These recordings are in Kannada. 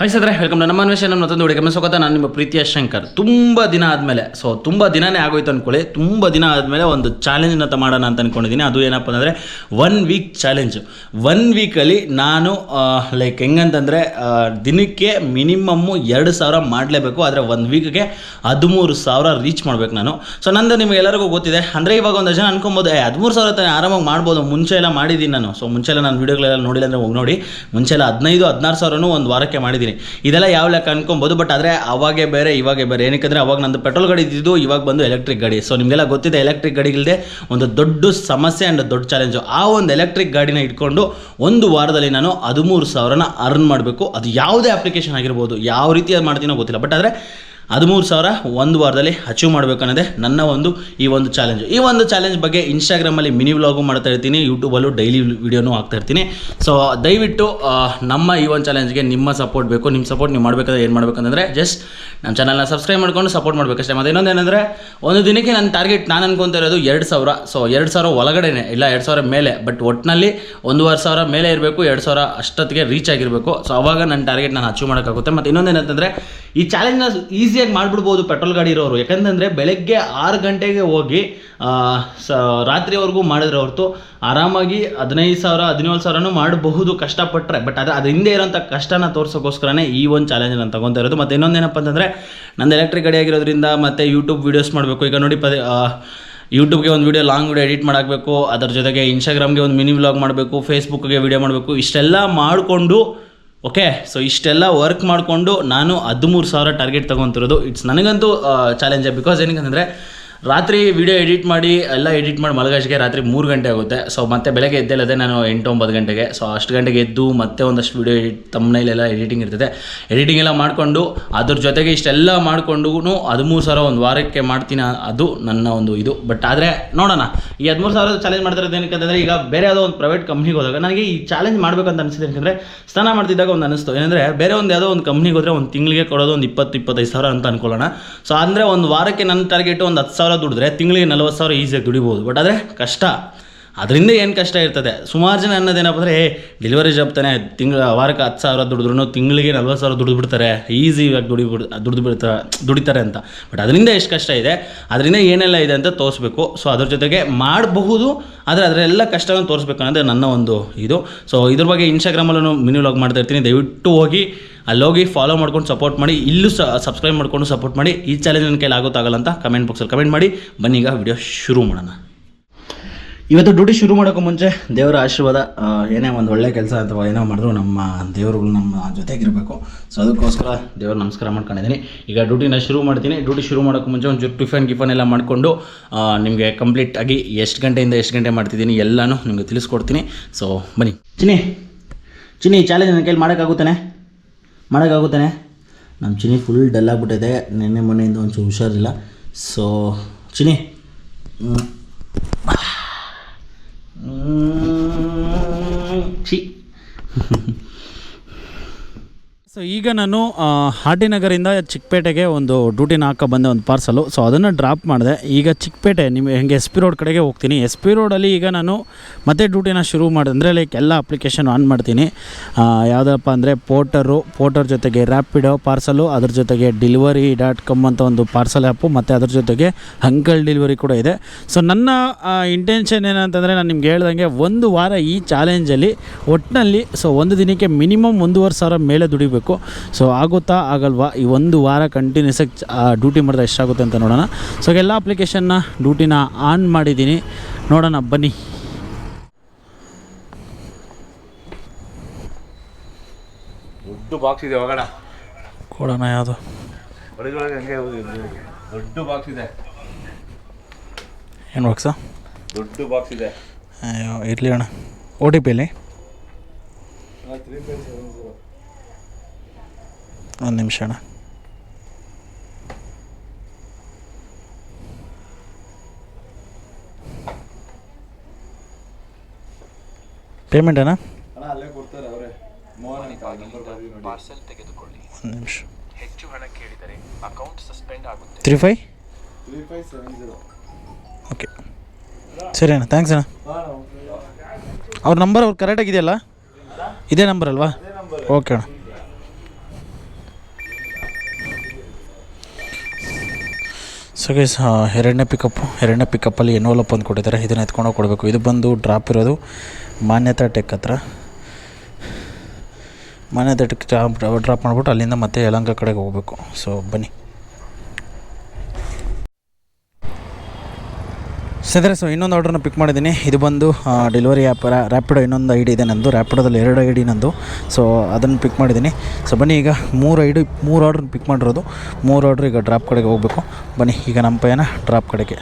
ಹಾಯ್ ಸದ್ರೆ ವೆಲ್ಕಮ್ ನಮ್ಮ ಅನ್ವೇಷಣೆ ಮತ್ತೊಂದು ಹುಡುಗಿ. ಸ್ವಾಗತ, ನಾನು ನಿಮ್ಮ ಪ್ರೀತಿಯ ಶಂಕರ್. ತುಂಬ ದಿನ ಆದಮೇಲೆ ಸೊ ತುಂಬ ದಿನನೇ ಆಗೋಯ್ತು ಅಂದ್ಕೊಳ್ಳಿ ತುಂಬ ದಿನ ಆದಮೇಲೆ ಒಂದು ಚಾಲೆಂಜ್ ಅಂತ ಮಾಡೋಣ ಅಂತ ಅಂದ್ಕೊಂಡಿದ್ದೀನಿ ಅದು ಏನಪ್ಪ ಅಂದರೆ ಒನ್ ವೀಕ್ ಚಾಲೆಂಜು ಒನ್ ವೀಕಲ್ಲಿ ನಾನು ಲೈಕ್ ಹೆಂಗಂತಂದರೆ ದಿನಕ್ಕೆ ಮಿನಿಮಮ್ಮು ಎರಡು ಸಾವಿರ ಮಾಡಲೇಬೇಕು. ಆದರೆ ಒಂದು ವೀಕ್ಗೆ ಹದಿಮೂರು ಸಾವಿರ ರೀಚ್ ಮಾಡಬೇಕು ನಾನು. ಸೊ ನಂದು ನಿಮಗೆ ಎಲ್ಲರಿಗೂ ಗೊತ್ತಿದೆ. ಅಂದರೆ ಇವಾಗ ಒಂದು ಜನ ಅನ್ಕೊಬೋದು, ಏ, ಹದಿಮೂರು ಸಾವಿರ ತಾನೇ ಆರಾಮಾಗಿ ಮಾಡ್ಬೋದು. ಮುಂಚೆ ಎಲ್ಲ ಮಾಡಿದ್ದೀನಿ ನಾನು. ಸೊ ಮುಂಚೆ ಎಲ್ಲ ನಾನು ವೀಡಿಯೋಗಳೆಲ್ಲ ನೋಡಿಲ್ಲ ಅಂದರೆ ಹೋಗಿ ನೋಡಿ. ಮುಂಚೆ ಎಲ್ಲ ಹದಿನೈದು, ಹದಿನಾರು ಸಾವಿರನೂ ಒಂದು ವಾರಕ್ಕೆ ಮಾಡಿದ್ದೀನಿ. ಇದೆಲ್ಲ ಯಾವ ಲೆಕ್ಕ ಅನ್ಕೊಬೋದು ಬಟ್ ಆದರೆ ಅವಾಗೆ ಬೇರೆ, ಇವಾಗೆ ಬೇರೆ. ಏನಕ್ಕೆ ಅವಾಗ ನಂದು ಪೆಟ್ರೋಲ್ ಗಾಡಿ ಇದ್ದಿದ್ದು ಇವಾಗ ಬಂದು ಎಲೆಕ್ಟ್ರಿಕ್ ಗಾಡಿ. ಸೊ ನಿಮಗೆಲ್ಲ ಗೊತ್ತಿದೆ ಎಲೆಕ್ಟ್ರಿಕ್ ಗಾಡಿಗಳಿದೆ ಒಂದು ದೊಡ್ಡ ಸಮಸ್ಯೆ ಆ್ಯಂಡ್ ದೊಡ್ಡ ಚಾಲೆಂಜು ಆ ಒಂದು ಎಲೆಕ್ಟ್ರಿಕ್ ಗಾಡಿನ ಇಟ್ಕೊಂಡು ಒಂದು ವಾರದಲ್ಲಿ ನಾನು ಹದಿಮೂರು ಸಾವಿರನ ಅರ್ನ್ ಮಾಡಬೇಕು. ಅದು ಯಾವುದೇ ಅಪ್ಲಿಕೇಶನ್ ಆಗಿರ್ಬೋದು, ಯಾವ ರೀತಿ ಅದು ಮಾಡ್ತೀನೋ ಗೊತ್ತಿಲ್ಲ. ಬಟ್ ಆದರೆ ಹದಿಮೂರು ಸಾವಿರ ಒಂದು ವಾರದಲ್ಲಿ ಅಚೀವ್ ಮಾಡಬೇಕು ಅನ್ನೋದೇ ನನ್ನ ಒಂದು ಈ ಒಂದು ಚಾಲೆಂಜ್ ಈ ಒಂದು ಚಾಲೆಂಜ್ ಬಗ್ಗೆ ಇನ್ಸ್ಟಾಗ್ರಾಮಲ್ಲಿ ಮಿನಿ ವ್ಲಾಗು ಮಾಡ್ತಾ ಇರ್ತೀನಿ ಯೂಟ್ಯೂಬಲ್ಲೂ ಡೈಲಿ ವಿಡಿಯೋನೂ ಹಾಕ್ತಾ ಇರ್ತೀನಿ. ಸೊ ದಯವಿಟ್ಟು ನಮ್ಮ ಈ ಒಂದು ಚಾಲೆಂಜ್ಗೆ ನಿಮ್ಮ ಸಪೋರ್ಟ್ ಬೇಕು. ನಿಮ್ಮ ಸಪೋರ್ಟ್ ನೀವು ಮಾಡಬೇಕಾದ್ರೆ ಏನು ಮಾಡಬೇಕಂದ್ರೆ ಜಸ್ಟ್ ನಮ್ಮ ಚಾನಲ್ನ ಸಬ್ಸ್ಕ್ರೈಬ್ ಮಾಡ್ಕೊಂಡು ಸಪೋರ್ಟ್ ಮಾಡಬೇಕಷ್ಟೇ ಮತ್ತು ಏನಂದರೆ, ಒಂದು ದಿನಕ್ಕೆ ನನ್ನ ಟಾರ್ಗೆಟ್ ನಾನು ಅನ್ಕೊತಾ ಇರೋದು ಎರಡು ಸಾವಿರ. ಸೊ ಎರಡು ಸಾವಿರ ಒಳಗಡೆನೆ, ಇಲ್ಲ ಎರಡು ಸಾವಿರ ಮೇಲೆ ಬಟ್ ಒಟ್ಟಿನಲ್ಲಿ ಒಂದೂವರೆ ಸಾವಿರ ಮೇಲೆ ಇರಬೇಕು, ಎರಡು ಸಾವಿರ ಅಷ್ಟೊತ್ತಿಗೆ ರೀಚ್ ಆಗಿರಬೇಕು. ಸೊ ಅವಾಗ ನನ್ನ ಟಾರ್ಗೆಟ್ ನಾನು ಅಚೀವ್ ಮಾಡೋಕ್ಕಾಗುತ್ತೆ. ಮತ್ತು ಇನ್ನೊಂದೇನಂತಂದರೆ ಈ ಚಾಲೆಂಜ್ನ ಈಸಿಯಾಗಿ ಮಾಡಿಬಿಡ್ಬೋದು ಪೆಟ್ರೋಲ್ ಗಾಡಿ ಇರೋರು. ಯಾಕಂತಂದರೆ ಬೆಳಗ್ಗೆ ಆರು ಗಂಟೆಗೆ ಹೋಗಿ ಸ, ರಾತ್ರಿವರೆಗೂ ಮಾಡಿದ್ರೆ ಹೊರತು ಆರಾಮಾಗಿ ಹದಿನೈದು ಸಾವಿರ, ಹದಿನೇಳು ಸಾವಿರನೂ ಮಾಡಬಹುದು ಕಷ್ಟಪಟ್ಟರೆ ಬಟ್ ಅದು ಅದು ಹಿಂದೆ ಇರೋಂಥ ಕಷ್ಟನ ತೋರ್ಸೋಕ್ಕೋಸ್ಕರನೇ ಈ ಒಂದು ಚಾಲೆಂಜ್ ನಾನು ತಗೊತಾ ಇರೋದು. ಮತ್ತು ಇನ್ನೊಂದೇನಪ್ಪ ಅಂತಂದರೆ ನಂದು ಎಲೆಕ್ಟ್ರಿಕ್ ಗಾಡಿ ಆಗಿರೋದ್ರಿಂದ ಮತ್ತು ಯೂಟ್ಯೂಬ್ ವೀಡಿಯೋಸ್ ಮಾಡಬೇಕು. ಈಗ ನೋಡಿ ಪದೇ ಯೂಟ್ಯೂಬ್ಗೆ ಒಂದು ವೀಡಿಯೋ ಲಾಂಗ್ ವೀಡಿಯೋ ಎಡಿಟ್ ಮಾಡಬೇಕು ಅದರ ಜೊತೆಗೆ ಇನ್ಸ್ಟಾಗ್ರಾಮ್ಗೆ ಒಂದು ಮಿನಿ ವ್ಲಾಗ್ ಮಾಡಬೇಕು. ಫೇಸ್ಬುಕ್ಗೆ ವೀಡಿಯೋ ಮಾಡಬೇಕು. ಇಷ್ಟೆಲ್ಲ ಮಾಡಿಕೊಂಡು ಓಕೆ ಸೊ ಇಷ್ಟೆಲ್ಲ ವರ್ಕ್ ಮಾಡಿಕೊಂಡು ನಾನು ಹದಿಮೂರು ಸಾವಿರ ಟಾರ್ಗೆಟ್ ತೊಗೊತಿರೋದು. ಇಟ್ಸ್ ನನಗಂತೂ ಚಾಲೆಂಜ್ ಬಿಕಾಸ್ ಏನಕ್ಕಂದರೆ ರಾತ್ರಿ ವಿಡಿಯೋ ಎಡಿಟ್ ಮಾಡಿ, ಎಲ್ಲ ಎಡಿಟ್ ಮಾಡಿ ಮಲಗಾಶಿಗೆ ರಾತ್ರಿ ಮೂರು ಗಂಟೆ ಆಗುತ್ತೆ. ಸೊ ಮತ್ತೆ ಬೆಳಗ್ಗೆ ಎದ್ದೇಳದೆ ನಾನು ಎಂಟು ಒಂಬತ್ತು ಗಂಟೆಗೆ. ಸೊ ಅಷ್ಟು ಗಂಟೆಗೆ ಎದ್ದು ಮತ್ತೆ ಒಂದಷ್ಟು ವಿಡಿಯೋ ಎಡಿಟ್ ತಮ್ಮನೇಲೆಲ್ಲ ಎಡಿಟಿಂಗ್ ಇರ್ತದೆ. ಎಡಿಟಿಂಗ್ ಎಲ್ಲ ಮಾಡಿಕೊಂಡು, ಅದ್ರ ಜೊತೆಗೆ ಇಷ್ಟೆಲ್ಲ ಮಾಡಿಕೊಂಡು ಹದಿಮೂರು ಸಾವಿರ ಒಂದು ವಾರಕ್ಕೆ ಮಾಡ್ತೀನಿ ಅದು ನನ್ನ ಒಂದು ಇದು. ಬಟ್ ಆದರೆ ನೋಡೋಣ, ಈ ಹದಿಮೂರು ಸಾವಿರ ಚಾಲೆಂಜ್ ಮಾಡ್ತಿರೋದು ಏನಕ್ಕಂತಂದರೆ ಈಗ ಬೇರೆ ಯಾವುದೋ ಒಂದು ಪ್ರೈವೇಟ್ ಕಂಪ್ನಿಗೆ ಹೋದಾಗ ನನಗೆ ಈ ಚಾಲೆಂಜ್ ಮಾಡಬೇಕಂತ ಅನಿಸಿದೆ ಏನಂದರೆ ಸ್ನಾನ ಮಾಡ್ತಿದ್ದಾಗ ಒಂದು ಅನಿಸ್ತು. ಏನಂದರೆ ಬೇರೆ ಒಂದು ಯಾವುದೋ ಒಂದು ಕಂಪ್ನಿಗೆ ಹೋದರೆ ಒಂದು ತಿಂಗಳಿಗೆ ಕೊಡೋದು ಒಂದು ಇಪ್ಪತ್ತು, ಇಪ್ಪತ್ತೈದು ಸಾವಿರ ಅಂತ ಅನ್ಕೊಳ್ಳೋಣ. ಸೊ ಅಂದರೆ ಒಂದು ವಾರಕ್ಕೆ ನನ್ನ ಟಾರ್ಗೆಟ್ ಒಂದು ಹತ್ತು ಸಾವಿರ ದುಡಿದ್ರೆ ತಿಂಗಳಿಗೆ ನಲ್ವತ್ತು ಸಾವಿರ ಈಸಿಯಾಗಿ ದುಡಿಬೋದು. ಬಟ್ ಆದರೆ ಕಷ್ಟ. ಅದರಿಂದ ಏನು ಕಷ್ಟ ಇರ್ತದೆ? ಸುಮಾರು ಜನ ಅನ್ನೋದೇನಪ್ಪ ಅಂದರೆ ಡೆಲಿವರಿ ಜಾಬ್ ತಾನೆ ತಿಂಗಳ ವಾರಕ್ಕೆ ಹತ್ತು ಸಾವಿರ ದುಡಿದ್ರು ತಿಂಗಳಿಗೆ ನಲ್ವತ್ತು ಸಾವಿರ ದುಡ್ದು ಬಿಡ್ತಾರೆ ಈಸಿಯಾಗಿ ದುಡಿ ದುಡ್ದು ದುಡಿದು ಬಿಡ್ತಾರೆ ದುಡಿತಾರೆ ಅಂತ. ಬಟ್ ಅದರಿಂದ ಎಷ್ಟು ಕಷ್ಟ ಇದೆ? ಅದರಿಂದ ಏನೆಲ್ಲ ಇದೆ ಅಂತ ತೋರಿಸ್ಬೇಕು. ಸೊ ಅದ್ರ ಜೊತೆಗೆ ಮಾಡಬಹುದು, ಆದರೆ ಅದರೆಲ್ಲ ಕಷ್ಟವನ್ನು ತೋರಿಸ್ಬೇಕು ಅನ್ನೋದೇ ನನ್ನ ಒಂದು ಇದು. ಸೊ ಇದ್ರ ಬಗ್ಗೆ ಇನ್ಸ್ಟಾಗ್ರಾಮಲ್ಲೂ ಮಿನಿ ವ್ಲಾಗ್ ಮಾಡ್ತಾ ಇರ್ತೀನಿ. ದಯವಿಟ್ಟು ಹೋಗಿ ಅಲ್ಲೋಗಿ ಫಾಲೋ ಮಾಡ್ಕೊಂಡು ಸಪೋರ್ಟ್ ಮಾಡಿ, ಇಲ್ಲೂ ಸಬ್ಸ್ಕ್ರೈಬ್ ಮಾಡ್ಕೊಂಡು ಸಪೋರ್ಟ್ ಮಾಡಿ, ಈ ಚಾಲೆಂಜ್ ನನ್ನ ಕೈಲಿ ಆಗೋತ್ತಾಗಲ್ಲ ಅಂತ ಕಮೆಂಟ್ ಬಾಕ್ಸಲ್ಲಿ ಕಮೆಂಟ್ ಮಾಡಿ. ಬನ್ನಿ ಈಗ ವಿಡಿಯೋ ಶುರು ಮಾಡೋಣ. ಇವತ್ತು ಡ್ಯೂಟಿ ಶುರು ಮಾಡೋಕ್ಕೂ ಮುಂಚೆ ದೇವರ ಆಶೀರ್ವಾದ ಏನೇ ಒಂದು ಒಳ್ಳೆ ಕೆಲಸ ಅಥವಾ ಏನೋ ಮಾಡಿದ್ರು ನಮ್ಮ ದೇವರುಗಳು ನಮ್ಮ ಜೊತೆಗಿರಬೇಕು. ಸೊ ಅದಕ್ಕೋಸ್ಕರ ದೇವ್ರ ನಮಸ್ಕಾರ ಮಾಡ್ಕೊಂಡಿದ್ದೀನಿ ಈಗ ಡ್ಯೂಟಿನ ಶುರು ಮಾಡ್ತೀನಿ. ಡ್ಯೂಟಿ ಶುರು ಮಾಡೋಕ್ಕೂ ಮುಂಚೆ ಒಂಚೂರು ಟಿಫನ್ ಗಿಫನ್ ಎಲ್ಲ ಮಾಡಿಕೊಂಡು ನಿಮಗೆ ಕಂಪ್ಲೀಟ್ ಆಗಿ ಎಷ್ಟು ಗಂಟೆಯಿಂದ ಎಷ್ಟು ಗಂಟೆ ಮಾಡ್ತಿದ್ದೀನಿ ಎಲ್ಲನೂ ನಿಮಗೆ ತಿಳಿಸ್ಕೊಡ್ತೀನಿ. ಸೊ ಬನ್ನಿ. ಚಿನ್ನಿ ಚಿನ್ನಿ ಚಾಲೆಂಜ್ ನನ್ನ ಕೈಲಿ ಮಾಡೋಕ್ಕಾಗುತ್ತಾನೆ? ಮಾಡೋಕ್ಕಾಗುತ್ತಾನೆ ನಮ್ಮ ಚಿನಿ ಫುಲ್ ಡಲ್ ಆಗಿಬಿಟ್ಟಿದೆ. ನಿನ್ನೆ ಮೊನ್ನೆಯಿಂದ ಒಂಚೂರು ಹುಷಾರಿಲ್ಲ. ಸೊ ಚಿನಿ ಹ್ಮ್. ಸೊ ಈಗ ನಾನು ಹಾಟಿನಗರಿಂದ ಚಿಕ್ಕಪೇಟೆಗೆ ಒಂದು ಡ್ಯೂಟಿನ ಹಾಕೋ ಬಂದೆ ಒಂದು ಪಾರ್ಸಲು. ಸೊ ಅದನ್ನು ಡ್ರಾಪ್ ಮಾಡಿದೆ. ಈಗ ಚಿಕ್ಕಪೇಟೆ, ನಿಮಗೆ ಹೆಂಗೆ ಎಸ್ ಪಿ ರೋಡ್ ಕಡೆಗೆ ಹೋಗ್ತೀನಿ. ಎಸ್ ಪಿ ರೋಡಲ್ಲಿ ಈಗ ನಾನು ಮತ್ತೆ ಡ್ಯೂಟಿನ ಶುರು ಮಾಡಿದೆ ಅಂದರೆ ಲೈಕ್ ಎಲ್ಲ ಅಪ್ಲಿಕೇಶನ್ ಆನ್ ಮಾಡ್ತೀನಿ. ಯಾವುದಪ್ಪ ಅಂದರೆ, ಪೋರ್ಟರು, ಪೋರ್ಟರ್ ಜೊತೆಗೆ ರ್ಯಾಪಿಡೋ ಪಾರ್ಸಲು, ಅದ್ರ ಜೊತೆಗೆ ಡಿಲಿವರಿ ಡಾಟ್ ಕಾಮ್ ಅಂತ ಒಂದು ಪಾರ್ಸಲ್ ಆ್ಯಪು, ಮತ್ತು ಅದ್ರ ಜೊತೆಗೆ ಅಂಕಲ್ ಡಿಲಿವರಿ ಕೂಡ ಇದೆ. ಸೊ ನನ್ನ ಇಂಟೆನ್ಷನ್ ಏನಂತಂದರೆ, ನಾನು ನಿಮ್ಗೆ ಹೇಳ್ದಂಗೆ ಒಂದು ವಾರ ಈ ಚಾಲೆಂಜಲ್ಲಿ ಒಟ್ಟಿನಲ್ಲಿ ಸೊ ಒಂದು ದಿನಕ್ಕೆ ಮಿನಿಮಮ್ ಒಂದೂವರೆ ಸಾವಿರ ಮೇಲೆ ದುಡಿಬೇಕು. ಸೊ ಆಗುತ್ತಾ ಆಗಲ್ವಾ? ಈ ಒಂದು ವಾರ ಕಂಟಿನ್ಯೂಸ್ ಆಗಿ ಡ್ಯೂಟಿ ಮಾಡಿದ್ರೆ ಎಷ್ಟಾಗುತ್ತೆ ಅಂತ ನೋಡೋಣ. ಸೊ ಎಲ್ಲ ಅಪ್ಲಿಕೇಶನ್ನ ಡ್ಯೂಟಿನ ಆನ್ ಮಾಡಿದ್ದೀನಿ. ನೋಡೋಣ ಬನ್ನಿ. ದೊಡ್ಡ ಬಾಕ್ಸ್ ಇದೆ ಒಳಗಡೆ ಕೊಡೋಣ ಯಾವುದು? ಒಳಗೊಳಗೆ ಹಂಗೆ ದೊಡ್ಡ ಬಾಕ್ಸ್ ಇದೆ. ಏನು ಬಾಕ್ಸ ದೊಡ್ಡ ಬಾಕ್ಸ್ ಇದೆ. ಅಯ್ಯೋ ಇರಲಿ ಅಣ್ಣ. ಓ ಟಿ ಪಿಲಿ ಒಂದು ನಿಮಿಷ ಅಣ್ಣ. ಪೇಮೆಂಟ್ ಅಣ್ಣ? ಅಲ್ಲೇ ಕೊಡ್ತಾರೆ ಅವರೇ. ಮೋಹನ್ ಪಾರ್ಸೆಲ್ ತೆಗೆದುಕೊಳ್ಳಿ. ಒಂದು ನಿಮಿಷ. ಹೆಚ್ಚು ಹಣ ಕೇಳಿದರೆ ಅಕೌಂಟ್ ಸಸ್ಪೆಂಡ್ ಆಗುತ್ತೆ. Three five three five seven zero okay ಸರಿ ಅಣ್ಣ ಥ್ಯಾಂಕ್ಸ್ ಅಣ್ಣ. ಅವ್ರ ನಂಬರ್ ಅವ್ರು ಕರೆಕ್ಟಾಗಿದೆಯಲ್ಲ ಇದೇ ನಂಬರ್ ಅಲ್ವಾ? ಓಕೆ ಅಣ್ಣ. ಸೊ ಗೈಸ್ ಎರಡನೇ ಪಿಕಪ್ಪು ಎರಡನೇ ಪಿಕಪ್ಪಲ್ಲಿ ಎನ್ವಲಪ್ ಒಂದು ಕೊಟ್ಟಿದ್ದಾರೆ. ಇದನ್ನು ಎತ್ಕೊಂಡು ಕೊಡಬೇಕು. ಇದು ಬಂದು ಡ್ರಾಪ್ ಇರೋದು ಮಾನ್ಯತಾ ಟೆಕ್ ಹತ್ರ. ಮಾನ್ಯತಾ ಟೆಕ್ ಡ್ರಾಪ್ ಡ್ರಾಪ್ ಮಾಡಿಬಿಟ್ಟು ಅಲ್ಲಿಂದ ಮತ್ತೆ ಯಲಂಕ ಕಡೆಗೆ ಹೋಗಬೇಕು. ಸೊ ಬನ್ನಿ. ಸ್ನೇಹಿತರೆ ಸೊ ಇನ್ನೊಂದು ಆರ್ಡ್ರನ್ನ ಪಿಕ್ ಮಾಡಿದ್ದೀನಿ. ಇದು ಬಂದು ಡೆಲಿವರಿ ಆ್ಯಪ್ ರ್ಯಾಪಿಡೋ ಇನ್ನೊಂದು ಐ ಡಿ ಇದೆ ನಂದು. ರ್ಯಾಪಿಡೋದಲ್ಲಿ ಎರಡು ಐ ಡಿ ನಂದು. ಸೊ ಅದನ್ನು ಪಿಕ್ ಮಾಡಿದ್ದೀನಿ. ಸೊ ಬನ್ನಿ ಈಗ ಮೂರು ಐ ಡಿ ಮೂರು ಆರ್ಡ್ರನ್ನ ಪಿಕ್ ಮಾಡಿರೋದು. ಮೂರು ಆರ್ಡ್ರ್ ಈಗ ಡ್ರಾಪ್ ಕಡೆಗೆ ಹೋಗಬೇಕು. ಬನ್ನಿ, ಈಗ ನಮ್ಮ ಪಯಣ ಡ್ರಾಪ್ ಕಡೆಗೆ.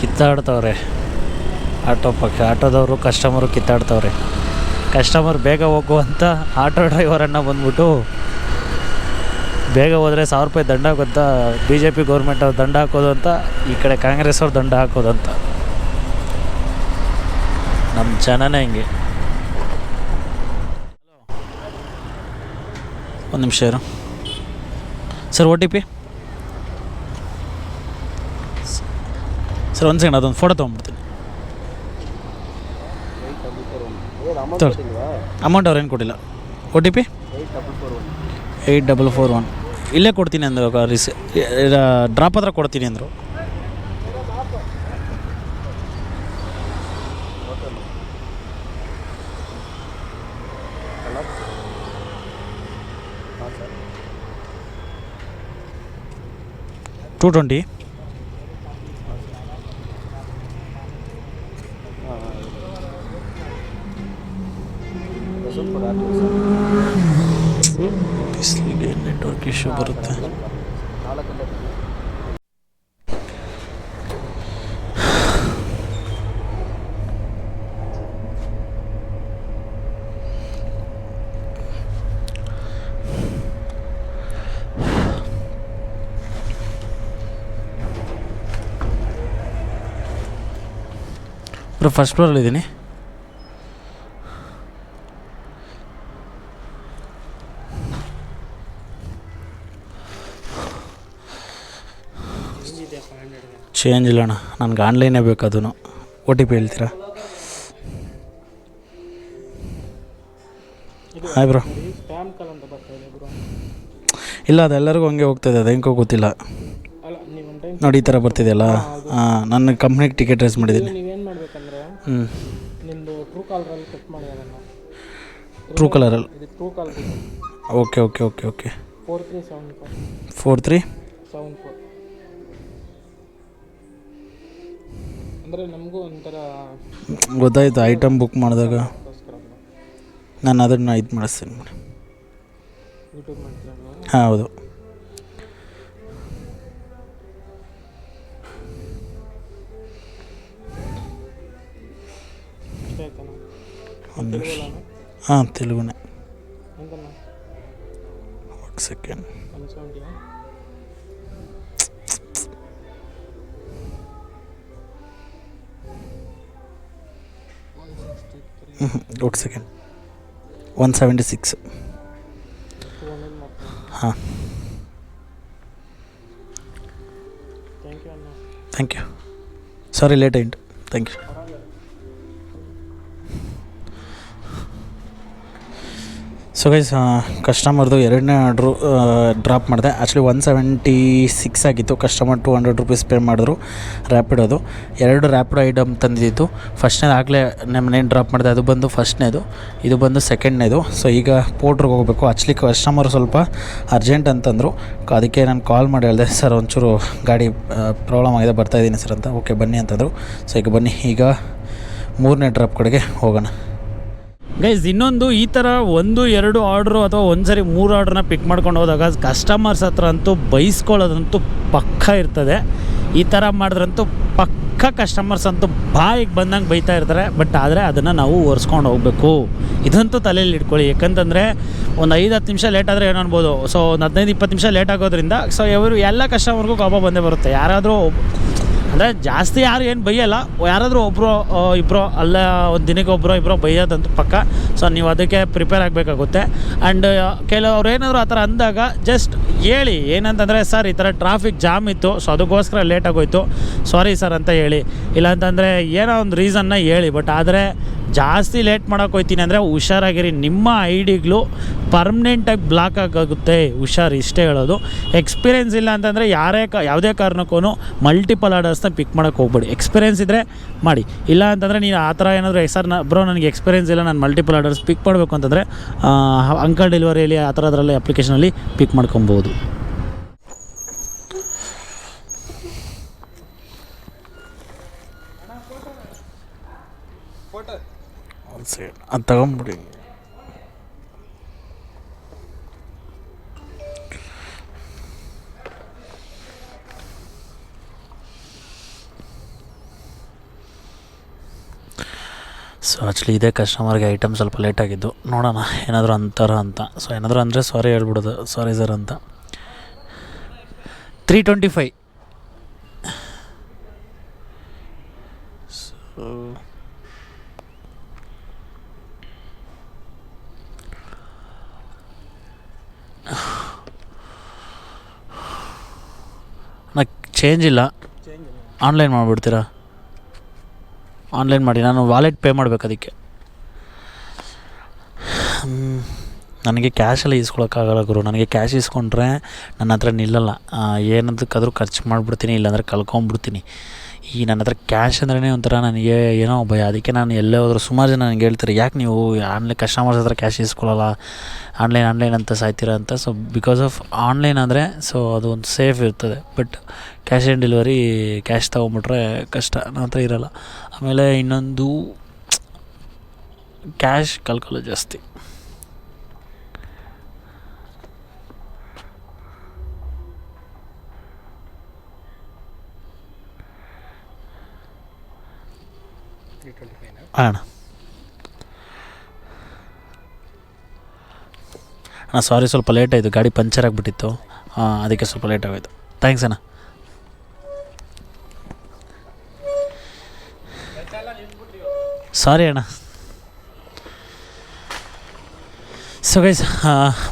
ಕಿತ್ತಾಡ್ತವ್ರೆ. ಆಟೋ ಪಕ್ಕ, ಆಟೋದವರು ಕಸ್ಟಮರು ಕಿತ್ತಾಡ್ತವ್ರೆ. ಕಸ್ಟಮರ್ ಬೇಗ ಹೋಗುವಂಥ ಆಟೋ ಡ್ರೈವರನ್ನು ಬಂದ್ಬಿಟ್ಟು ಬೇಗ ಹೋದರೆ ಸಾವಿರ ರೂಪಾಯಿ ದಂಡ ಹಾಕೋಂತ ಬಿ ಜೆ ಪಿ ಗೌರ್ಮೆಂಟ್ ಅವ್ರು ದಂಡ ಹಾಕೋದು ಅಂತ ಈ ಕಡೆ ಕಾಂಗ್ರೆಸ್ ಅವ್ರು ದಂಡ ಹಾಕೋದು ಅಂತ. ನಮ್ಮ ಜನನೇ ಹಿಂಗೆ. ಒಂದು ನಿಮಿಷ ಇರು. Sir O T P sir ಒಂದು ಸೆಕೆಂಡ್ ಅದೊಂದು ಫೋಟೋ ತೊಗೊಂಡ್ಬಿಡ್ತೀನಿ. ಅಮೌಂಟ್ ಅವ್ರೇನು ಏನು ಕೊಟ್ಟಿಲ್ಲ? O T P eight double four one ಇಲ್ಲೇ ಕೊಡ್ತೀನಿ ಅಂದರು ರಿಸ್ ಡ್ರಾಪ್ ಹತ್ರ ಕೊಡ್ತೀನಿ ಅಂದರು. ಟೂ ಟ್ವೆಂಟಿ ಇಶ್ಯೂ ಬರುತ್ತೆ. ಫಸ್ಟ್ ಫಸ್ಟ್ ಫ್ಲೋರಲ್ಲಿದ್ದೀನಿ ಚೇಂಜ್ ಇಲ್ಲ ಅಣ್ಣ. ನನಗೆ ಆನ್ಲೈನೇ ಬೇಕು ಅದೂ ಒ ಟಿ ಪಿ ಹೇಳ್ತೀರಾ? ಹಾಯ್ ಬ್ರೋ ಇಲ್ಲ ಅದೆಲ್ಲರಿಗೂ ಹಂಗೆ ಹೋಗ್ತದೆ ಅದು ಹೆಂಗೋ ಗೊತ್ತಿಲ್ಲ. ನೋಡಿ ಈ ಥರ ಬರ್ತಿದೆಯಲ್ಲ ಹಾಂ ನನ್ನ ಕಂಪ್ನಿಗೆ ಟಿಕೆಟ್ ರೇಸ್ ಮಾಡಿದ್ದೀನಿ. ಹ್ಞೂ true ಕಾಲರಲ್ಲಿ okay okay okay okay. Four three ಅಂದರೆ ನಮಗೂ ಒಂಥರ ಗೊತ್ತಾಯ್ತು ಐಟಮ್ ಬುಕ್ ಮಾಡಿದಾಗ. ನಾನು ಅದನ್ನು ಇದು ಮಾಡಿಸ್ತೀನಿ ಮೇಡಮ್ ಯೂಟ್ಯೂಬ್ ಮಾಡ್ತೀರಲ್ವ ಹಾಂ ಹೌದು. ಒಂದು ನಿಮಿಷ. ಹಾಂ ತೆಲುಗುನೇ ಒಂದು ಸೆಕೆಂಡ್ ಸಿಕ್ಸ್ಟಿ ತ್ರೀ ಒಂದು second one seventy six two hundred ಮಾಡ್ತೀನಿ ಹಾಂ ಥ್ಯಾಂಕ್ ಸೊ ಗೈಸ್ ಕಸ್ಟಮರ್ದು ಎರಡನೇ ಆರ್ಡ್ರು ಡ್ರಾಪ್ ಮಾಡಿದೆ. ಆ್ಯಕ್ಚುಲಿ ಒನ್ ಸೆವೆಂಟಿ ಸಿಕ್ಸ್ ಆಗಿತ್ತು. Customer to hundred rupees pay ಮಾಡಿದ್ರು. ರ್ಯಾಪಿಡೋದು ಎರಡು ರ್ಯಾಪಿಡ್ ಐಟಮ್ ತಂದಿದ್ದು. ಫಸ್ಟ್ನೇದು ಆಗಲೇ ನಮ್ಮನೇನು ಡ್ರಾಪ್ ಮಾಡಿದೆ. ಅದು ಬಂದು ಫಸ್ಟ್ನೇದು ಇದು ಬಂದು ಸೆಕೆಂಡ್ನೇದು ಸೊ ಈಗ ಪೋಟ್ರಿಗೆ ಹೋಗಬೇಕು. ಆ್ಯಕ್ಚುಲಿ ಕಸ್ಟಮರ್ ಸ್ವಲ್ಪ ಅರ್ಜೆಂಟ್ ಅಂತಂದರು. ಅದಕ್ಕೆ ನಾನು ಕಾಲ್ ಮಾಡಿ ಹೇಳಿದೆ ಸರ್ ಒಂಚೂರು ಗಾಡಿ ಪ್ರಾಬ್ಲಮ್ ಆಗಿದೆ ಬರ್ತಾಯಿದ್ದೀನಿ ಸರ್ ಅಂತ. ಓಕೆ ಬನ್ನಿ ಅಂತಂದರು. ಸೊ ಈಗ ಬನ್ನಿ. ಈಗ ಮೂರನೇ ಡ್ರಾಪ್ ಕಡೆಗೆ ಹೋಗೋಣ. ಗೈಸ್ ಇನ್ನೊಂದು ಈ ಥರ ಒಂದು, ಎರಡು ಆರ್ಡ್ರು ಅಥವಾ ಒಂದು ಸರಿ ಮೂರು ಆರ್ಡ್ರನ್ನ ಪಿಕ್ ಮಾಡ್ಕೊಂಡು ಹೋದಾಗ ಕಸ್ಟಮರ್ಸ್ ಹತ್ರ ಅಂತೂ ಬೈಸ್ಕೊಳ್ಳೋದಂತೂ ಪಕ್ಕ ಇರ್ತದೆ. ಈ ಥರ ಮಾಡಿದ್ರಂತೂ ಪಕ್ಕ ಕಸ್ಟಮರ್ಸ್ ಅಂತೂ ಬಾಯಿಗೆ ಬಂದಂಗೆ ಬೈತಾ ಇರ್ತಾರೆ. ಬಟ್ ಆದರೆ ಅದನ್ನು ನಾವು ಒರೆಸ್ಕೊಂಡು ಹೋಗಬೇಕು. ಇದಂತೂ ತಲೆಯಲ್ಲಿ ಇಟ್ಕೊಳ್ಳಿ. ಯಾಕಂತಂದರೆ ಒಂದು ಐದು, ಹತ್ತು ನಿಮಿಷ ಲೇಟ್ ಆದರೆ ಏನು ಅನ್ಬೋದು. ಸೊ ಒಂದು ಹದಿನೈದು, ಇಪ್ಪತ್ತು ನಿಮಿಷ ಲೇಟ್ ಆಗೋದ್ರಿಂದ ಸೊ ಇವರು ಎಲ್ಲ ಕಸ್ಟಮರ್ಗೂ ಕೋಪ ಬಂದೇ ಬರುತ್ತೆ. ಯಾರಾದರೂ ಅಂದರೆ ಜಾಸ್ತಿ ಯಾರು ಏನು ಬೈಯಲ್ಲ. ಯಾರಾದರೂ ಒಬ್ಬರು ಇಬ್ಬರು ಅಲ್ಲ, ಒಂದು ದಿನಕ್ಕೆ ಒಬ್ಬರು ಇಬ್ಬರು ಬೈಯೋದಂತೂ ಪಕ್ಕ. ಸೊ ನೀವು ಅದಕ್ಕೆ ಪ್ರಿಪೇರ್ ಆಗಬೇಕಾಗುತ್ತೆ. ಆ್ಯಂಡ್ ಕೆಲವ್ರು ಏನಾದರೂ ಆ ಥರ ಅಂದಾಗ ಜಸ್ಟ್ ಹೇಳಿ. ಏನಂತಂದರೆ, ಸರ್, ಈ ಥರ ಟ್ರಾಫಿಕ್ ಜಾಮ್ ಇತ್ತು. ಸೊ ಅದಕ್ಕೋಸ್ಕರ ಲೇಟ್ ಆಗೋಯ್ತು. ಸಾರಿ ಸರ್ ಅಂತ ಹೇಳಿ. ಇಲ್ಲಾಂತಂದರೆ ಏನೋ ಒಂದು ರೀಸನ್ನ ಹೇಳಿ. ಬಟ್ ಆದರೆ ಜಾಸ್ತಿ ಲೇಟ್ ಮಾಡೋಕೆ ಹೋಗ್ತೀನಿ ಅಂದರೆ ಹುಷಾರಾಗಿರಿ. ನಿಮ್ಮ ಐ ಡಿಗಳು ಪರ್ಮನೆಂಟಾಗಿ ಬ್ಲಾಕ್ ಆಗುತ್ತೆ ಹುಷಾರು ಇಷ್ಟೇ ಹೇಳೋದು. ಎಕ್ಸ್ಪೀರಿಯೆನ್ಸ್ ಇಲ್ಲ ಅಂತಂದರೆ ಯಾರೇ ಕ ಯಾವುದೇ ಕಾರಣಕ್ಕೂ ಮಲ್ಟಿಪಲ್ ಆರ್ಡರ್ಸ್ನ ಪಿಕ್ ಮಾಡೋಕೆ ಹೋಗ್ಬೇಡಿ. ಎಕ್ಸ್ಪೀರಿಯೆನ್ಸ್ ಇದ್ದರೆ ಮಾಡಿ. ಇಲ್ಲ ಅಂತಂದರೆ ನೀನು ಆ ಥರ ಏನಾದರೂ ಸರ್ನ ಬ್ರೋ, ನನಗೆ ಎಕ್ಸ್ಪೀರಿಯೆನ್ಸ್ ಇಲ್ಲ, ನಾನು ಮಲ್ಟಿಪಲ್ ಆರ್ಡರ್ಸ್ ಪಿಕ್ ಮಾಡಬೇಕು ಅಂತಂದರೆ ಅಂಕಲ್ ಡೆಲಿವರಿಯಲ್ಲಿ ಆ ಥರದ್ರಲ್ಲಿ ಅಪ್ಲಿಕೇಶನಲ್ಲಿ ಪಿಕ್ ಮಾಡ್ಕೊಬೋದು. ಅದು ತಗೊಂಬಿಡಿ. ಸೊ ಆ್ಯಕ್ಚುಲಿ ಇದೇ ಕಸ್ಟಮರ್ಗೆ ಐಟಮ್ ಸ್ವಲ್ಪ ಲೇಟ್ ಆಗಿದ್ದು. ನೋಡೋಣ, ಏನಾದರೂ ಅಂತಾರ ಅಂತ. ಸೊ ಏನಾದರೂ ಅಂದರೆ ಸಾರಿ ಹೇಳ್ಬಿಡೋದು. ಸಾರಿ ಸರ್ ಅಂತ. ತ್ರೀ ಟ್ವೆಂಟಿ ಫೈ ಸೊ ನಾ ಚೇಂಜ್ ಇಲ್ಲ. ಆನ್ಲೈನ್ ಮಾಡಿಬಿಡ್ತೀರಾ? ಆನ್ಲೈನ್ ಮಾಡಿ. ನಾನು ವಾಲೆಟ್ ಪೇ ಮಾಡಬೇಕು ಅದಕ್ಕೆ. ನನಗೆ ಕ್ಯಾಶಲ್ಲಿ ಇಸ್ಕೊಳಕ್ಕಾಗಲ್ಲ ಗುರು. ನನಗೆ ಕ್ಯಾಶ್ ಇಸ್ಕೊಂಡ್ರೆ ನನ್ನ ಹತ್ರ ನಿಲ್ಲಲ್ಲ. ಏನದಕ್ಕಾದ್ರೂ ಖರ್ಚು ಮಾಡಿಬಿಡ್ತೀನಿ ಇಲ್ಲಾಂದರೆ ಕಳ್ಕೊಂಬಿಡ್ತೀನಿ. ಈ ನನ್ನ ಹತ್ರ ಕ್ಯಾಶ್ ಅಂದ್ರೇ ಒಂಥರ ನನಗೆ ಏನೋ ಭಯ. ಅದಕ್ಕೆ ನಾನು ಎಲ್ಲೇ ಹೋದ್ರೂ ಸುಮಾರು ಜನ ನನಗೆ ಹೇಳ್ತಾರೆ ಯಾಕೆ ನೀವು ಆನ್ಲೈನ್ ಕಸ್ಟಮರ್ಸ್ ಹತ್ರ ಕ್ಯಾಶ್ ಇಸ್ಕೊಳ್ಳಲ್ಲ? ಆನ್ಲೈನ್ ಆನ್ಲೈನ್ ಅಂತ ಸಾಯ್ತೀರ ಅಂತ. ಸೊ ಬಿಕಾಸ್ ಆಫ್ ಆನ್ಲೈನ್ ಅಂದರೆ ಸೊ ಅದು ಒಂದು ಸೇಫ್ ಇರ್ತದೆ. But cash and delivery cash ತೊಗೊಂಬಿಟ್ರೆ ಕಷ್ಟ. ನನ್ನ ಹತ್ರ ಇರೋಲ್ಲ. ಆಮೇಲೆ ಇನ್ನೊಂದು ಕ್ಯಾಶ್ ಕಳ್ಕೊಳ್ಳೋದು ಜಾಸ್ತಿ. ಅಣ್ಣ ಅಣ್ಣ ಸಾರಿ ಸ್ವಲ್ಪ ಲೇಟ್ ಆಯಿತು ಗಾಡಿ ಪಂಚರ್ ಆಗಿಬಿಟ್ಟಿತ್ತು ಅದಕ್ಕೆ ಸ್ವಲ್ಪ ಲೇಟ್ ಆಗೋಯ್ತು ಥ್ಯಾಂಕ್ಸ್ ಅಣ್ಣ ಸಾರಿ ಅಣ್ಣ ಸೊ ಗೈಸ್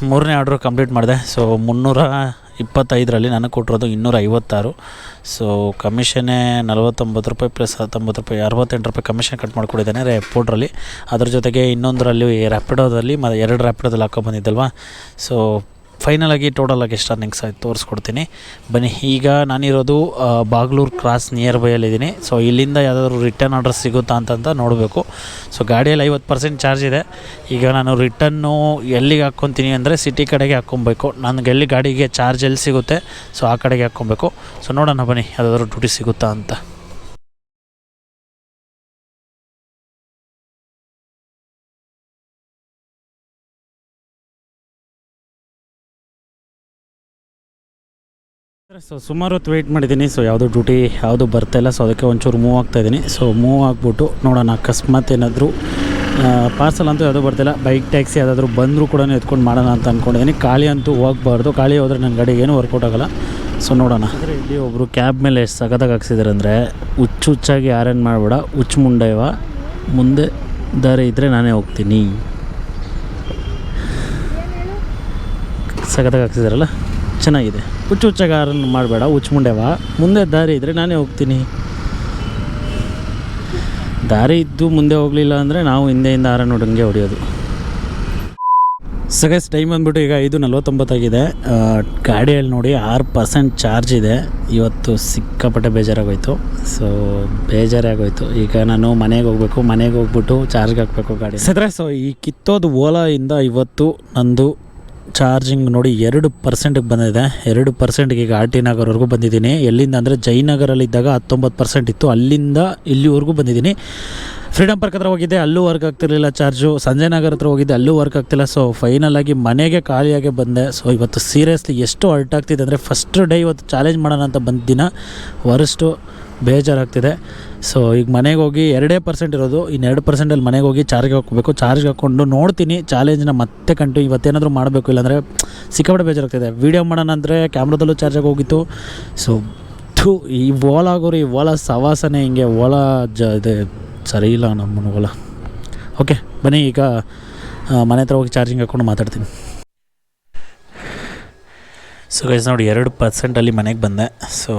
ಮೂರನೇ ಆರ್ಡ್ರು ಕಂಪ್ಲೀಟ್ ಮಾಡಿದೆ. ಸೊ ಮುನ್ನೂರ ಇಪ್ಪತ್ತೈದರಲ್ಲಿ ನನಗೆ ಕೊಟ್ಟಿರೋದು ಇನ್ನೂರ ಐವತ್ತಾರು ಸೊ ಕಮಿಷನ್ನೇ ನಲವತ್ತೊಂಬತ್ತು ರೂಪಾಯಿ ಪ್ಲಸ್ ಹತ್ತೊಂಬತ್ತು ರೂಪಾಯಿ, ಅರವತ್ತೆಂಟು ರೂಪಾಯಿ ಕಮಿಷನ್ ಕಟ್ ಮಾಡಿಕೊಟ್ಟಿದ್ದಾನೆ ರ್ಯಾಪಿಡೋರಲ್ಲಿ ಅದ್ರ ಜೊತೆಗೆ ಇನ್ನೊಂದರಲ್ಲಿ ರ್ಯಾಪಿಡೋದಲ್ಲಿ ಮ, ಎರಡು ರ್ಯಾಪಿಡೋದಲ್ಲಿ ಹಾಕೊಂಬಂದಿದ್ದಲ್ವಾ ಸೊ ಫೈನಲ್ ಆಗಿ ಟೋಟಲ್ ಆಗಿ ಎಷ್ಟು ಅರ್ನಿಂಗ್ಸ್ ಆಯ್ತು ತೋರಿಸ್ಕೊಡ್ತೀನಿ. ಬನ್ನಿ, ಈಗ ನಾನಿರೋದು ಬಾಗ್ಲೂರು ಕ್ರಾಸ್ ನಿಯರ್ ಬೈಯಲ್ಲಿದ್ದೀನಿ ಸೊ ಇಲ್ಲಿಂದ ಯಾವುದಾದ್ರು ರಿಟರ್ನ್ ಆರ್ಡರ್ ಸಿಗುತ್ತಾ ಅಂತಂತ ನೋಡಬೇಕು. ಸೊ ಗಾಡಿಯಲ್ಲಿ ಐವತ್ತು ಪರ್ಸೆಂಟ್ ಚಾರ್ಜ್ ಇದೆ. ಈಗ ನಾನು ರಿಟರ್ನು ಎಲ್ಲಿಗೆ ಹಾಕ್ಕೊತೀನಿ ಅಂದರೆ ಸಿಟಿ ಕಡೆಗೆ ಹಾಕ್ಕೊಬೇಕು. ನನಗೆ ಎಲ್ಲಿ ಗಾಡಿಗೆ ಚಾರ್ಜ್ ಎಲ್ಲಿ ಸಿಗುತ್ತೆ ಸೊ ಆ ಕಡೆಗೆ ಹಾಕ್ಕೊಬೇಕು. ಸೊ ನೋಡೋಣ ಬನ್ನಿ, ಯಾವುದಾದ್ರೂ ಡ್ಯೂಟಿ ಸಿಗುತ್ತಾ ಅಂತ. ಸೊ ಸುಮಾರು ಹೊತ್ತು ವೆಯ್ಟ್ ಮಾಡಿದ್ದೀನಿ. ಸೊ ಯಾವುದು ಡ್ಯೂಟಿ ಯಾವುದು ಬರ್ತಾಯಿಲ್ಲ ಸೊ ಅದಕ್ಕೆ ಒಂಚೂರು ಮೂವ್ ಆಗ್ತಾ ಇದ್ದೀನಿ. ಸೊ ಮೂವ್ ಆಗಿಬಿಟ್ಟು ನೋಡೋಣ. ಅಕಸ್ಮಾತ್ ಏನಾದರೂ ಪಾರ್ಸಲ್ ಅಂತೂ ಯಾವುದೂ ಬರ್ತಿಲ್ಲ ಬೈಕ್ ಟ್ಯಾಕ್ಸಿ ಯಾವುದಾದ್ರೂ ಬಂದರೂ ಕೂಡ ಎತ್ಕೊಂಡು ಮಾಡೋಣ ಅಂತ ಅಂದ್ಕೊಂಡಿದ್ದೀನಿ ಖಾಲಿ ಅಂತೂ ಹೋಗ್ಬಾರ್ದು. ಖಾಲಿ ಹೋದರೆ ನನ್ನ ಗಾಡಿಗೆ ಏನು ವರ್ಕೌಟ್ ಆಗೋಲ್ಲ. ಸೊ ನೋಡೋಣ. ಅಂದರೆ ಇಲ್ಲಿ ಒಬ್ಬರು ಕ್ಯಾಬ್ ಮೇಲೆ ಎಷ್ಟು ಸಖತ್ತಾಗಿ ಹಾಕ್ಸಿದ್ದಾರೆ ಅಂದರೆ, ಹುಚ್ಚು ಹುಚ್ಚಾಗಿ ಯಾರೇನು ಮಾಡಬೇಡ. ಹುಚ್ಚು ಮುಂಡೆವ ಮುಂದೆ ದಾರಿ ಇದ್ದರೆ ನಾನೇ ಹೋಗ್ತೀನಿ. ಸಖತ್ತಾಗಿ ಹಾಕ್ಸಿದಾರಲ್ಲ? ಚೆನ್ನಾಗಿದೆ. ಹುಚ್ಚು ಹುಚ್ಚಾಗ ಯಾರನ್ನು ಮಾಡಬೇಡ, ಹುಚ್ಚು ಮುಂಡೆವ? ಮುಂದೆ ದಾರಿ ಇದ್ದರೆ ನಾನೇ ಹೋಗ್ತೀನಿ. ದಾರಿ ಇದ್ದು ಮುಂದೆ ಹೋಗಲಿಲ್ಲ ಅಂದರೆ ನಾವು ಹಿಂದೆಯಿಂದ ಆರನ್ನು ನೋಡೋಂಗೆ ಹೊಡೆಯೋದು ಸಗಸ್ ಟೈಮ್ ಬಂದ್ಬಿಟ್ಟು ಈಗ ಐದು ನಲ್ವತ್ತೊಂಬತ್ತಾಗಿದೆ. ಗಾಡಿಯಲ್ಲಿ ನೋಡಿ ಆರು ಪರ್ಸೆಂಟ್ ಚಾರ್ಜ್ ಇದೆ. ಇವತ್ತು ಸಿಕ್ಕಾಪಟ್ಟೆ ಬೇಜಾರಾಗೋಯ್ತು. ಸೊ ಬೇಜಾರೇ ಆಗೋಯ್ತು ಈಗ ನಾನು ಮನೆಗೆ ಹೋಗಬೇಕು, ಮನೆಗೆ ಹೋಗ್ಬಿಟ್ಟು ಚಾರ್ಜ್ಗೆ ಹಾಕಬೇಕು ಗಾಡಿ ಸದ್ರೆ ಸೊ ಈ ಕಿತ್ತೋದು ಓಲಾಯಿಂದ ಇವತ್ತು ನಂದು ಚಾರ್ಜಿಂಗ್ ನೋಡಿ ಎರಡು ಪರ್ಸೆಂಟಿಗೆ ಬಂದಿದೆ. ಎರಡು ಪರ್ಸೆಂಟ್ಗೆ ಈಗ ಆರ್ ಟಿ ನಗರ್ವರೆಗೂ ಬಂದಿದ್ದೀನಿ. ಎಲ್ಲಿಂದ ಅಂದರೆ ಜಯನಗರಲ್ಲಿದ್ದಾಗ ಹತ್ತೊಂಬತ್ತು ಪರ್ಸೆಂಟ್ ಇತ್ತು. ಅಲ್ಲಿಂದ ಇಲ್ಲಿವರೆಗೂ ಬಂದಿದ್ದೀನಿ. ಫ್ರೀಡಮ್ ಪಾರ್ಕ್ ಹತ್ರ ಹೋಗಿದ್ದೆ. ಅಲ್ಲೂ ವರ್ಕ್ ಆಗ್ತಿರಲಿಲ್ಲ ಚಾರ್ಜು. ಸಂಜಯ್ ನಗರ ಹತ್ರ ಹೋಗಿದ್ದೆ. ಅಲ್ಲೂ ವರ್ಕ್ ಆಗ್ತಿಲ್ಲ. ಸೊ ಫೈನಲ್ ಆಗಿ ಮನೆಗೆ ಖಾಲಿಯಾಗೆ ಬಂದೆ. ಸೊ ಇವತ್ತು ಸೀರಿಯಸ್ಲಿ ಎಷ್ಟು ಅಲ್ಟ್ ಆಗ್ತಿದೆ ಅಂದರೆ ಫಸ್ಟ್ ಡೇ ಇವತ್ತು ಚಾಲೆಂಜ್ ಮಾಡೋಣ ಅಂತ ಬಂದ ದಿನ ಬೇಜಾರಾಗ್ತಿದೆ. ಸೊ ಈಗ ಮನೆಗೆ ಹೋಗಿ ಎರಡೇ ಪರ್ಸೆಂಟ್ ಇರೋದು ಇನ್ನು ಎರಡು ಪರ್ಸೆಂಟಲ್ಲಿ ಮನೆಗೆ ಹೋಗಿ ಚಾರ್ಜ್ಗೆ ಹಾಕ್ಬೇಕು. ಚಾರ್ಜ್ಗೆ ಹಾಕ್ಕೊಂಡು ನೋಡ್ತೀನಿ ಚಾಲೆಂಜ್ನ ಮತ್ತೆ ಕಂಟು ಇವತ್ತೇನಾದರೂ ಮಾಡಬೇಕು, ಇಲ್ಲಾಂದರೆ ಸಿಕ್ಕಾಪಟ್ಟೆ ಬೇಜಾರಾಗ್ತಿದೆ. ವೀಡಿಯೋ ಮಾಡೋಣ ಅಂದರೆ ಕ್ಯಾಮ್ರಾದಲ್ಲೂ ಚಾರ್ಜಾಗಿ ಹೋಗಿತ್ತು. ಸೊ ಥೂ, ಈ ಓಲಾಗೋರು ಈ ಓಲಾ ಸವಾಸನೆ ಹಿಂಗೆ ಓಲಾ ಜ, ಇದೆ ಸರಿ ಇಲ್ಲ ನಮ್ಮ ಓಲಾ ಓಕೆ ಬನ್ನಿ, ಈಗ ಮನೆ ಹತ್ರ ಹೋಗಿ ಚಾರ್ಜಿಂಗ್ ಹಾಕ್ಕೊಂಡು ಮಾತಾಡ್ತೀನಿ. ಸೊ ಗೈಸ್ ನೋಡಿ, ಎರಡು ಪರ್ಸೆಂಟಲ್ಲಿ ಮನೆಗೆ ಬಂದೆ. ಸೊ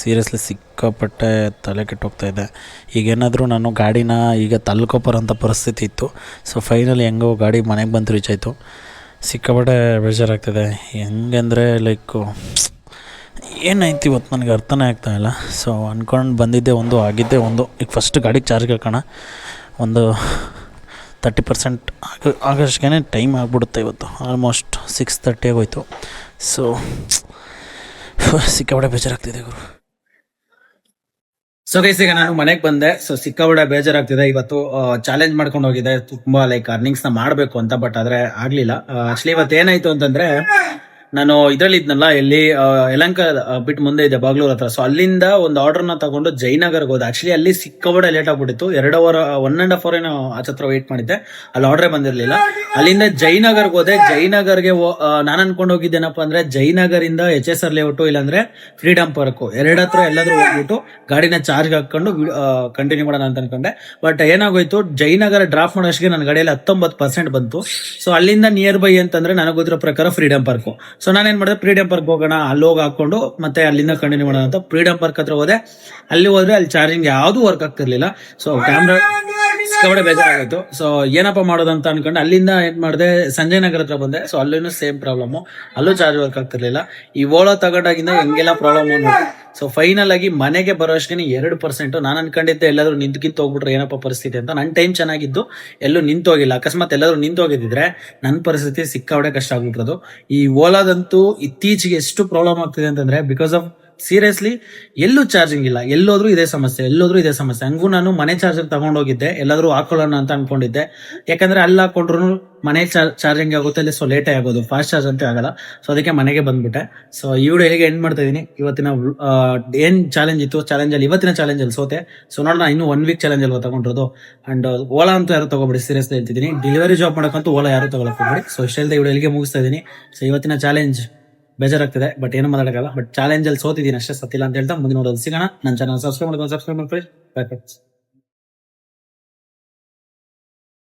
ಸೀರಿಯಸ್ಲಿ ಸಿಕ್ಕಾಪಟ್ಟೆ ತಲೆ ಕೆಟ್ಟೋಗ್ತಾ ಇದೆ. ಈಗೇನಾದರೂ ನಾನು ಗಾಡಿನ ಈಗ ತಲ್ಕೊಬರೋಂಥ ಪರಿಸ್ಥಿತಿ ಇತ್ತು. ಸೊ ಫೈನಲಿ ಹೆಂಗೋ ಗಾಡಿ ಮನೆಗೆ ಬಂದು ರೀಚ್ ಆಯಿತು. ಸಿಕ್ಕಾಪಟ್ಟೆ ಬೇಜಾರಾಗ್ತಿದೆ. ಹೆಂಗಂದರೆ ಲೈಕು ಏನಾಯ್ತು ಇವತ್ತು ನನಗೆ ಅರ್ಥನೇ ಆಗ್ತಾ ಇಲ್ಲ. ಸೊ ಅಂದ್ಕೊಂಡು ಬಂದಿದ್ದೆ ಒಂದು, ಆಗಿದ್ದೆ ಒಂದು. ಈಗ ಫಸ್ಟ್ ಗಾಡಿಗೆ ಚಾರ್ಜ್ ಹಾಕೋಣ ಒಂದು ತರ್ಟಿ ಪರ್ಸೆಂಟ್ ಆಗ ಆಗೋಷ್ಟೇ ಟೈಮ್ ಆಗಿಬಿಡುತ್ತೆ ಇವತ್ತು. ಆಲ್ಮೋಸ್ಟ್ ಸಿಕ್ಸ್ ತರ್ಟಿ ಆಗೋಯ್ತು. ಸೊ ಸಿಕ್ಕಾಪಟ್ಟೆ ಬೇಜಾರಾಗ್ತಿದೆ ಗುರು. ಸೊ ಗೈಸ್ ಈಗ ನಾನು ಮನೆಗೆ ಬಂದೆ. ಸೊ ಸಿಕ್ಕಾಬಡೆ ಬೇಜಾರಾಗ್ತಿದೆ. ಇವತ್ತು ಚಾಲೆಂಜ್ ಮಾಡ್ಕೊಂಡು ಹೋಗಿದೆ ತುಂಬಾ ಲೈಕ್ ಅರ್ನಿಂಗ್ಸ್ನ ಮಾಡಬೇಕು ಅಂತ ಬಟ್ ಆದ್ರೆ ಆಗ್ಲಿಲ್ಲ. ಆಕ್ಚುಲಿ ಇವತ್ತು ಏನಾಯ್ತು ಅಂತಂದ್ರೆ ನಾನು ಇದ್ರಲ್ಲಿ ಇದ್ನಲ್ಲ, ಎಲ್ಲಿ ಯಲಂಕ ಬಿಟ್ ಮುಂದೆ ಇದೆ, ಬಾಗ್ಲೂರ್ ಹತ್ರ. ಸೊ ಅಲ್ಲಿಂದ ಒಂದು ಆರ್ಡರ್ನ ತಗೊಂಡು ಜಯನಗರ್ಗೆ ಹೋದೆ. ಆಕ್ಚುಲಿ ಅಲ್ಲಿ ಸಿಕ್ಕವಡೆ ಲೇಟ್ ಆಗ್ಬಿಟ್ಟಿತ್ತು. ಎರಡು hour one and half hour ಏನೋ ಆಚೆ ಹತ್ರ ವೇಟ್ ಮಾಡಿದ್ದೆ. ಅಲ್ಲಿ ಆರ್ಡ್ರೇ ಬಂದಿರಲಿಲ್ಲ. ಅಲ್ಲಿಂದ ಜಯನಗರ್ಗೆ ಹೋದೆ. ಜಯನಗರ್ಗೆ ನಾನು ಅನ್ಕೊಂಡು ಹೋಗಿದ್ದೇನಪ್ಪ ಅಂದ್ರೆ ಜಯನಗರಿಂದ ಎಚ್ ಎಸ್ ಆರ್ ಲೇಔಟು ಇಲ್ಲಾಂದ್ರೆ ಫ್ರೀಡಮ್ ಪಾರ್ಕ್ ಎರಡ ಹತ್ರ ಎಲ್ಲಾದ್ರೂ ಹೋಗ್ಬಿಟ್ಟು ಗಾಡಿನ ಚಾರ್ಜ್ ಹಾಕೊಂಡು ಕಂಟಿನ್ಯೂ ಮಾಡೋಣ ಅಂತ ಅನ್ಕೊಂಡೆ. ಬಟ್ ಏನಾಗೋಯ್ತು ಜಯನಗರ ಡ್ರಾಪ್ ಮಾಡೋಷ್ಟಿಗೆ ನನ್ನ ಗಾಡಿಯಲ್ಲಿ ಹತ್ತೊಂಬತ್ತು ಪರ್ಸೆಂಟ್ ಬಂತು. ಸೊ ಅಲ್ಲಿಂದ ನಿಯರ್ ಬೈ ಅಂತಂದ್ರೆ ನನಗೆ ಗೊತ್ತಿರೋ ಪ್ರಕಾರ ಫ್ರೀಡಮ್ ಪಾರ್ಕ್ ಸೊ ನಾನೇನ್ ಮಾಡಿದೆ? ಫ್ರೀಡಮ್ ಪಾರ್ಕ್ ಹೋಗೋಣ. ಅಲ್ಲಿ ಹೋಗಿ ಹಾಕೊಂಡು ಮತ್ತೆ ಅಲ್ಲಿಂದ ಕಂಟಿನ್ಯೂ ಮಾಡೋಣ ಅಂತ ಫ್ರೀಡಮ್ ಪಾರ್ಕ್ ಹತ್ರ ಹೋದೆ. ಅಲ್ಲಿ ಹೋದ್ರೆ ಅಲ್ಲಿ ಚಾರ್ಜಿಂಗ್ ಯಾವುದು ವರ್ಕ್ ಆಗ್ತಿರ್ಲಿಲ್ಲ. ಸೊ ಕ್ಯಾಮ್ರಾ ಸಿಕ್ಕಾಪಟ್ಟೆ ಬೇಜಾರಾಗಿತ್ತು ಸೊ ಏನಪ್ಪ ಮಾಡೋದು ಅಂತ ಅನ್ಕೊಂಡು ಅಲ್ಲಿಂದ ಏನ್ ಮಾಡಿದೆ ಸಂಜಯ್ ನಗರ ಹತ್ರ ಬಂದೆ. ಸೊ ಅಲ್ಲೂ ಸೇಮ್ ಪ್ರಾಬ್ಲಮ್ ಅಲ್ಲೂ ಚಾರ್ಜ್ ವರ್ಕ್ ಆಗ್ತಿರ್ಲಿಲ್ಲ. ಈ ಓಲಾ ತಗೊಂಡಾಗಿಂದ ಹೆಂಗೆಲ್ಲ ಪ್ರಾಬ್ಲಮ್ ಸೊ ಫೈನಲ್ ಆಗಿ ಮನೆಗೆ ಬರೋ ಅಷ್ಟೇ ಎರಡು ಪರ್ಸೆಂಟ್ ನಾನು ಅನ್ಕೊಂಡಿದ್ದೆ ಎಲ್ಲಾದ್ರೂ ನಿಂತ್ಕಿಂತ ಹೋಗ್ಬಿಟ್ರೆ ಏನಪ್ಪ ಪರಿಸ್ಥಿತಿ ಅಂತ. ನನ್ನ ಟೈಮ್ ಚೆನ್ನಾಗಿದ್ದು ಎಲ್ಲೂ ನಿಂತೋಗಿಲ್ಲ ಅಕಸ್ಮಾತ್ ಎಲ್ಲಾದ್ರೂ ನಿಂತೋಗಿದ್ರೆ ನನ್ನ ಪರಿಸ್ಥಿತಿ ಸಿಕ್ಕಾವಡೆ ಕಷ್ಟ ಆಗ್ಬಿಟ್ರದು. ಈ ಓಲಾದಂತೂ ಇತ್ತೀಚೆಗೆ ಎಷ್ಟು ಪ್ರಾಬ್ಲಮ್ ಆಗ್ತಿದೆ ಅಂತಂದ್ರೆ ಬಿಕಾಸ್ ಆಫ್ ಸೀರಿಯಸ್ಲಿ ಎಲ್ಲೂ ಚಾರ್ಜಿಂಗ್ ಇಲ್ಲ. ಎಲ್ಲೋದ್ರೂ ಇದೇ ಸಮಸ್ಯೆ, ಎಲ್ಲೋದ್ರೂ ಇದೇ ಸಮಸ್ಯೆ. ಹಂಗೂ ನಾನು ಮನೆ ಚಾರ್ಜರ್ ತಗೊಂಡೋಗಿದ್ದೆ. ಎಲ್ಲಾದರೂ ಹಾಕೊಳ್ಳೋಣ ಅಂತ ಅನ್ಕೊಂಡಿದ್ದೆ. ಯಾಕಂದ್ರೆ ಅಲ್ಲಿ ಹಾಕೊಂಡ್ರು ಮನೆ ಚಾರ್ಜಿಂಗ್ ಆಗುತ್ತೆ, ಅಲ್ಲಿ ಸೊ ಲೇಟೇ ಆಗೋದು ಫಾಸ್ಟ್ ಚಾರ್ಜ್ ಅಂತ ಆಗಲ್ಲ. ಸೊ ಅದಕ್ಕೆ ಮನೆಗೆ ಬಂದ್ಬಿಟ್ಟೆ. ಸೊ ಈ ವಿಡಿಯೋ ಹೇಗೆ ಎಂಡ್ ಮಾಡ್ತಾ ಇದೀನಿ, ಇವತ್ತಿನ ಏನ್ ಚಾಲೆಂಜ್ ಇತ್ತು? ಚಾಲೆಂಜ್ ಅಲ್ಲಿ, ಇವತ್ತಿನ ಚಾಲೆಂಜ್ ಅಲ್ಲಿ ಸೋತೆ. ಸೊ ನೋಡೋಣ, ಇನ್ನು ಒನ್ ವೀಕ್ ಚಾಲೆಂಜ್ ಅಲ್ಲಿ ತಗೊಂಡಿರೋದು? ಅಂಡ್ ಓಲಾ ಅಂತ ಯಾರು ತಗೋಬೇಡಿ ಸೀರಿಯಸ್ಲಿ ಹೇಳ್ತಿದ್ದೀನಿ. ಡೆಲಿವರಿ ಜಾಬ್ ಮಾಡಕ್ಕಂತೂ ಓಲಾ ಯಾರು ತಗೊಳಕ್ ಹೋಗ್ಬೇಡಿ. ಸೊ ಇಷ್ಟೆಲ್ಲದೆ ವಿಡಿಯೋ ಇಲ್ಲಿಗೆ ಮುಗಿಸ್ತಾ ಇದೀನಿ. ಸೊ ಇವತ್ತಿನ ಚಾಲೆಂಜ್ ಬೇಜಾರಾಗ್ತಿದೆ ಬಟ್ ಏನು ಮಾತಾಡೋಕ್ಕಲ್ಲ ಬಟ್ ಚಾಲೆಂಜ್ ಅಲ್ಲಿ ಸೋತಿದ್ದೀನಿ ಅಷ್ಟೇ ಸತ್ತಿಲ್ಲ ಅಂತ ಹೇಳ್ತಾ ಮುಂದಿನ ನೋಡೋದು. ಸಿಗೋಣ. ನನ್ನ ಚಾನಲ್ ಸಬ್ಸ್ಕ್ರೈಬ್ ಮಾಡ್ಕೊಂಡು ಸಬ್ಸ್ಕ್ರೈಬ್ ಮಾಡ್ಕೊಳ್ಳಿ. Bye friends